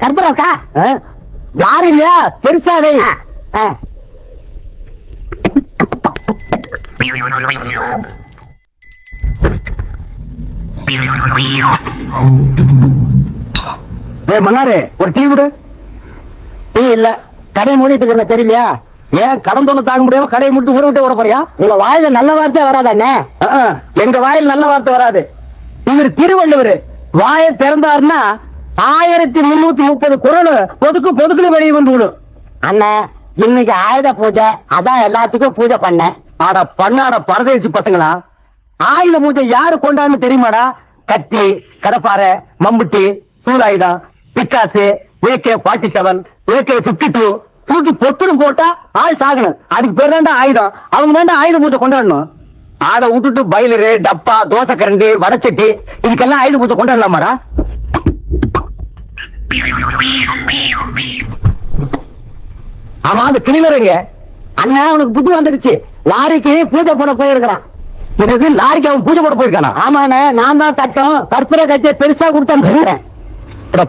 கருப்பூரம் இருக்கா யாரும் இல்லையா. ஏய் மன்னாரு ஒரு டீ விடு. டீ இல்ல. கடை மூடிட்டு இருக்கிற தெரியலையா? ஏன் கடன் தொல்லை தாங்க முடியாம கடையை மட்டும் ஊற விட்டு ஓட போறியா? உங்க வாயில நல்ல வார்த்தை வராதானே எங்க வாயில் நல்ல வார்த்தை வராது. இவர் திருவள்ளுவர். வாயை திறந்தாருன்னா ஆயிரத்தி முன்னூத்தி முப்பது குரல் பொதுக்கு பொதுக்குன்னு வெளியே வந்து விடும். அண்ணா இன்னைக்கு ஆயுத பூஜை அதான் எல்லாத்துக்கும் பூஜை பண்ணேன் ஆட பண்ணாட பரதேசி பசங்களா? ஆயுத பூஜை யாரு கொண்டாடுன்னு தெரியுமாடா? கத்தி கடப்பாறை மம்புட்டி சூலாயுதம் பிக்காசு AK forty seven AK fifty two தூக்கி பொட்டுன்னு போட்டா ஆள் சாகணும். அதுக்கு பேர் தான்டா ஆயுதம். அவங்க தான்டா ஆயுத பூஜை கொண்டாடணும். அதை விட்டுட்டு பயிலரு டப்பா தோசை கரண்டி வடச்சட்டி இதுக்கெல்லாம் ஆயுத பூஜை கொண்டாடலாமாடா? ஆமா அந்த கிளிவருங்க அண்ணா அவனுக்கு புத்தி வந்துடுச்சு. லாரிக்கு பூஜை போட போயிருக்கிறான். எனக்கு லாரிக்கு அவன் பூஜை போட போயிருக்கானா? ஆமாண்ணே நான் தான் தட்டம். கற்பூர கட்சியை பெருசா கொடுத்தேன்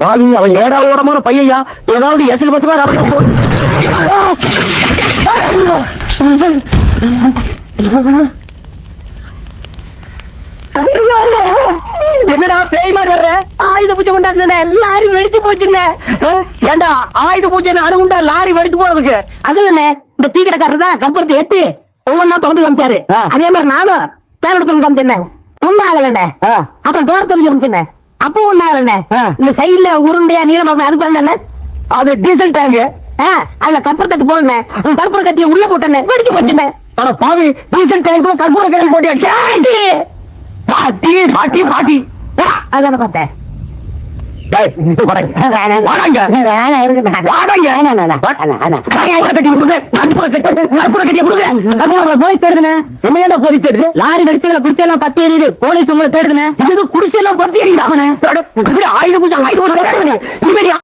பாவி அவன் ஏடா ஓடமான பையா ஏதாவது எசல் பசமா என்னடா பேய் மாதிரி வர்ற? ஆயுத பூஜை கொண்டாடுனேன் லாரி வெடிச்சு போச்சுங்க ஏண்டா ஆயுத பூஜை அணுகுண்டா லாரி வெடித்து போறதுக்கு? அதுலண்ணே இந்த டீ கடைக்காரர் தான் கம்பரத்தை எட்டு ஒவ்வொன்னா திறந்து காமிச்சாரு. அதே மாதிரி நானும் பேர் எடுத்து காமிச்சேன் ஒன்னும் ஆகலண்ணே. அப்புறம் டோர் தெரிஞ்சு காமிச்சேன் அப்போ ஒன்னும் ஆகலண்ணே. இந்த சைடுல உருண்டையா நீளமா அதுக்கு வந்தேன் அது டீசல் டேங்க் அதுல கப்பர் தட்டு போடணே கற்பூர கட்டியை உள்ள போட்டேன் வெடிச்சு போச்சுண்ணே. ஆனா பாவி டீசல் டேங்க் கற்பூர கிழங்கு போட்டியா? பாட்டி பாட்டி பாட்டி. அதான பார்த்தேன். லாரி வெடிச்சதுல குடிச்செல்லாம் பத்து எரியுது. போலீஸ் உங்களை தேடுதுண்ணே. இது குடிசை எல்லாம் பத்தி எறியுது அவனை. ஆயுத பூஜை ஆயுத பூஜை.